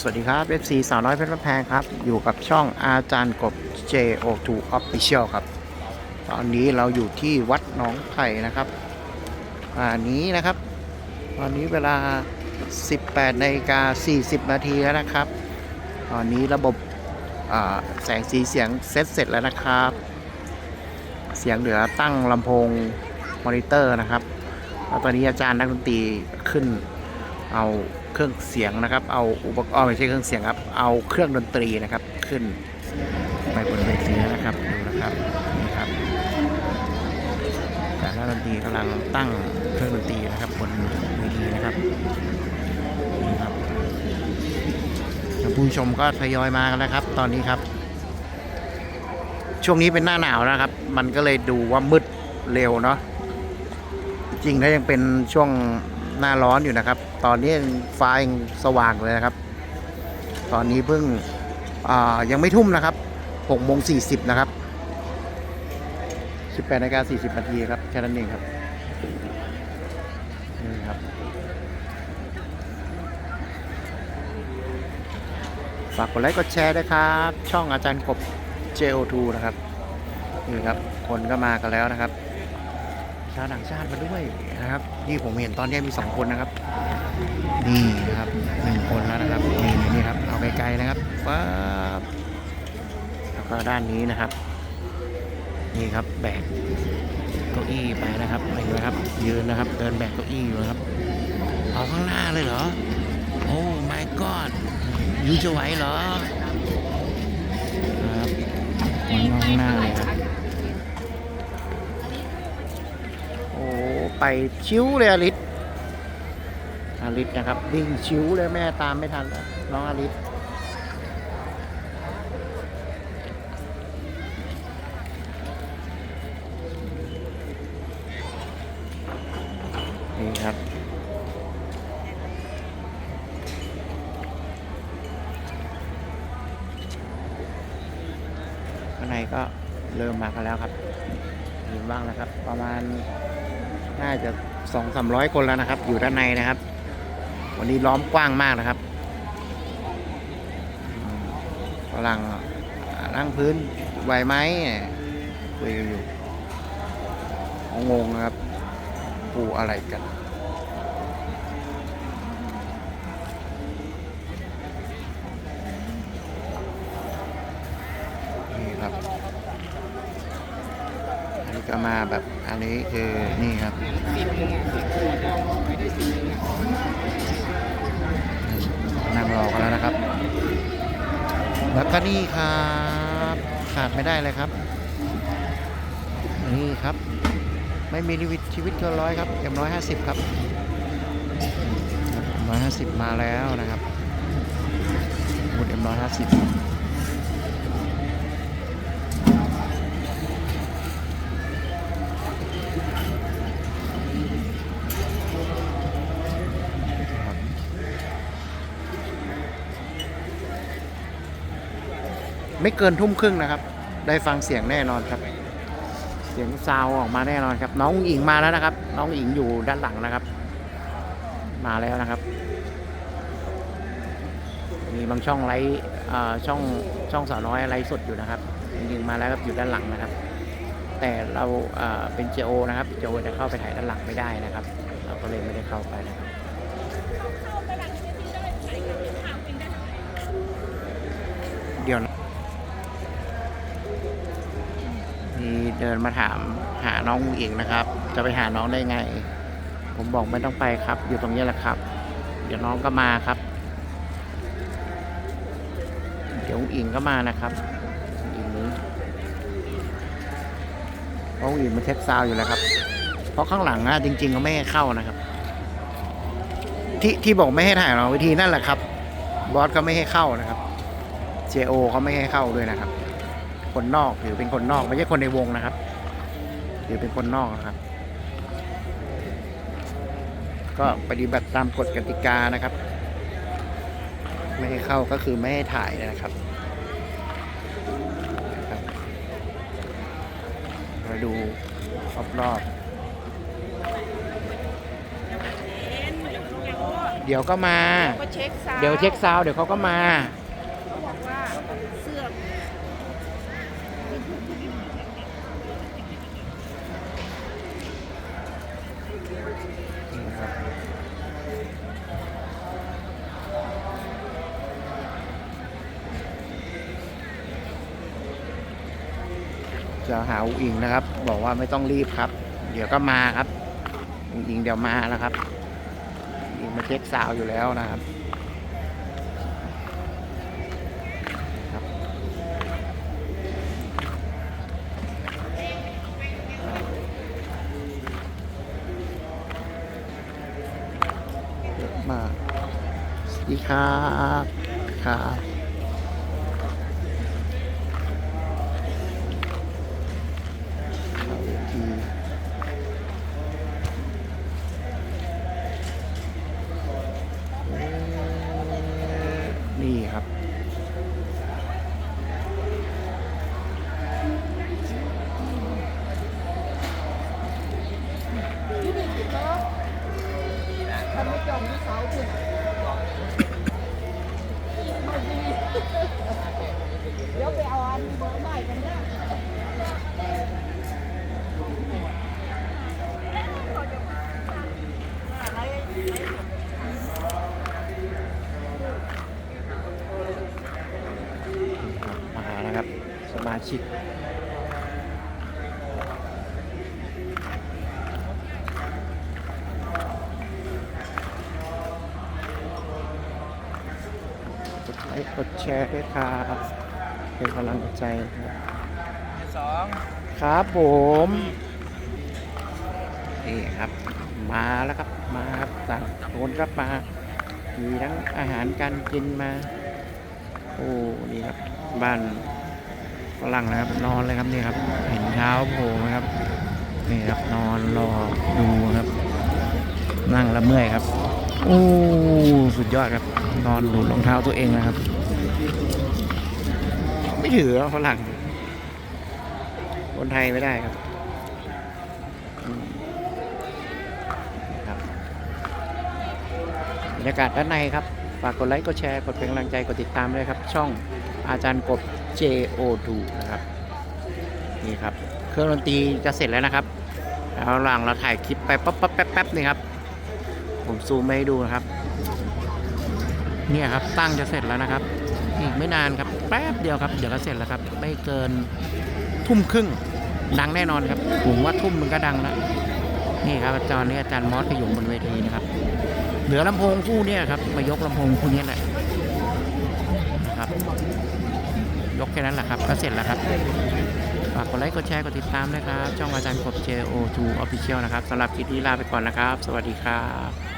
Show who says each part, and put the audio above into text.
Speaker 1: สวัสดีครับ FC สาวน้อยเพชรบ้านแพงครับ อยู่กับช่องอาจารย์กบ JO2 Official ครับ ตอนนี้เราอยู่ที่วัดหนองไผ่นะครับอันนี้นะครับ ตอนนี้เวลา 18นาฬิกา40 นาทีแล้วนะครับ ตอนนี้ระบบแสงสีเสียงเซตเสร็จแล้วนะครับ เสียงเหลือตั้งลำโพงมอนิเตอร์นะครับแล้วตอนนี้อาจารย์นักดนตรีขึ้นเอา เครื่องเสียงนะครับ เอาอุปกรณ์ไม่ใช่เครื่องเสียงครับ เอาเครื่องดนตรีนะครับขึ้นไปบนเวทีนะครับดูนะครับนี่ครับจากนักดนตรีกำลังตั้งเครื่องดนตรีนะครับบนเวทีนะครับนี่ครับท่านผู้ชมก็ทยอยมากันแล้วครับ ตอนนี้ครับ ช่วงนี้เป็นหน้าหนาวนะครับ มันก็เลยดูว่ามืดเร็วเนาะจริงถ้ายังเป็นช่วงหน้าร้อนอยู่นะครับ ตอนนี้ฟ้ายังสว่างเลยนะครับ ตอนนี้เพิ่งยังไม่ทุ่มนะครับ6โมง40นะครับ18นาฬิกา40นาทีครับแค่นั้นเองครับนี่ครับฝากกดไลค์กดแชร์ด้วยครับ ช่องอาจารย์กบ JO2 นะครับนี่ครับ คนก็มากันแล้วนะครับ ชาวต่างชาติมาด้วย นะครับ ที่ผมเห็นตอนนี้มีสองคนนะครับ นี่นะครับหนึ่งคนแล้วนะครับนี่นี่ครับเอาไกลๆนะครับปั๊บแล้วก็ด้านนี้นะครับ นี่ครับแบกเก้าอี้ไปนะครับเห็นไหมครับ ยืนนะครับ เดินแบกเก้าอี้อยู่นะครับเอาข้างหน้าเลยเหรอโอ้ my god ยูจะไหวเหรอครับมันเอาข้างหน้าเลยครับ โอ้ ไปชิวเลยอลิสอลิสนะครับวิ่งชิวเลยแม่ตามไม่ทันแล้วน้องอลิสนี่ครับข้างในก็เริ่มมากันแล้วครับเห็นบ้างนะครับ ประมาณ น่าจะสองสามร้อยคนแล้วนะครับ อยู่ด้านในนะครับ วันนี้ล้อมกว้างมากนะครับกำลังนั่งพื้นไหวไหมคุยกันอยู่งงนะครับปูอะไรกันครับ อันนี้ ก็มาแบบอันนี้คือนี่ครับนั่งรอกันแล้วนะครับ แล้วก็นี่ครับขาดไม่ได้เลยครับ นี่ครับ ไม่มีลิมิตชีวิตเกินร้อยครับเอ็มร้อยห้าสิบครับร้อยห้าสิบมาแล้วนะครับบุดเอ็มร้อยห้าสิบ ไม่เกินทุ่มครึ่งนะครับ ได้ฟังเสียงแน่นอนครับ เสียงซาวออกมาแน่นอนครับ น้องอิงมาแล้วนะครับ น้องอิงอยู่ด้านหลังนะครับ มาแล้วนะครับ มีบางช่องไลฟ์ช่องช่องสาวน้อยไลฟ์สดอยู่นะครับอิงมาแล้วครับอยู่ด้านหลังนะครับ แต่เราเอ่อเป็นเจโอนะครับเจโอจะเข้าไปถ่ายด้านหลังไม่ได้นะครับ เราก็เลยไม่ได้เข้าไปนะครับ เดี๋ยวนะมี เดินมาถามหาน้องอุ๋งอิงนะครับ จะไปหาน้องได้ไง ผมบอกไม่ต้องไปครับ อยู่ตรงนี้แหละครับ เดี๋ยวน้องก็มาครับ เดี๋ยวอุ๋งอิงก็มานะครับอิงนี้เพราะอุ๋งอิงมันเช็คซาวอยู่แล้วครับ เพราะข้างหลังอะจริงๆเขาไม่ให้เข้านะครับ ที่ที่บอกไม่ให้ถ่ายเราวิธีนั่นแหละครับ บอสก็ไม่ให้เข้านะครับ JO เขาไม่ให้เข้าด้วยนะครับ คนนอกถือเป็นคนนอกไม่ใช่คนในวงนะครับ ถือเป็นคนนอกนะครับ ก็ปฏิบัติตามกฎกติกานะครับ ไม่ให้เข้าก็คือไม่ให้ถ่ายนะครับนะครับมาดูรอบๆเดี๋ยวก็มา
Speaker 2: ก็เช็คซาวด์
Speaker 1: เดี๋ยวเช็คซาวด์เดี๋ยวเขาก็มา
Speaker 2: เขาบอกว่าเสื้อ
Speaker 1: จะหาอุงอิงนะครับ บอกว่าไม่ต้องรีบครับ เดี๋ยวก็มาครับอุงอิงเดี๋ยวมาแล้วครับอุอิงมาเช็คสาวอยู่แล้วนะครับ มาก สวัสดีครับครับเข้าเวทีเอ่อนี่ครับ
Speaker 2: ที่นี่ติดล้อทำไม่จมที่ เดี๋ยวไปเอาอันเบอร์ใหม่กันนะ
Speaker 1: มาแล้วครับ สมาชิก กดไล ค์กดแชร์ด้วยครับเป็นกำลังใจครับ
Speaker 3: สอง
Speaker 1: ครับผมนี่ครับ มาแล้วครับมาครับต่างคนครับมามีทั้งอาหารการกินมาโอ้นี่ครับบ้านฝรั่งนะครับนอนเลยครับนี่ครับ เห็นเท้าโผล่ไหมครับนี่ครับนอนรอดูครับ นั่งและเมื่อยครับ โอ้สุดยอดครับ นอนหนุนรองเท้าตัวเองนะครับ ไม่ถือหรอกฝรั่งคนไทยไม่ได้ครับอืมครับบรรยากาศด้านในครับ ฝากกดไลค์ กดแชร์ กดเป็นกำลังใจ กดติดตามด้วยครับ ช่องอาจารย์กบ JO2 นะครับ นี่ครับ เครื่องดนตรีจะเสร็จแล้วนะครับ แล้วหลังเราถ่ายคลิปไปปั๊บปั๊บแป๊บแป๊บนี่ครับ ผมซูมมาให้ดูนะครับ เนี่ยครับตั้งจะเสร็จแล้วนะครับ อีกไม่นานครับ แป๊บเดียวครับ เดี๋ยวก็เสร็จแล้วครับ ไม่เกินทุ่มครึ่ง ดังแน่นอนครับ ผมว่าทุ่มมันก็ดังแล้ว นี่ครับอาจารย์นี่อาจารย์มอสไปอยู่บนเวทีนะครับ เหลือลำโพงคู่เนี่ยครับ มายกลำโพงคู่นี้แหละนะครับ ยกแค่นั้นแหละครับ ก็เสร็จแล้วครับฝากกดไลค์ กดแชร์ กดติดตามด้ครับ ช่องอาจารย์กบ JO2 Official นะครับสำหรับคลิปนี้ลาไปก่อนนะครับ สวัสดีครับ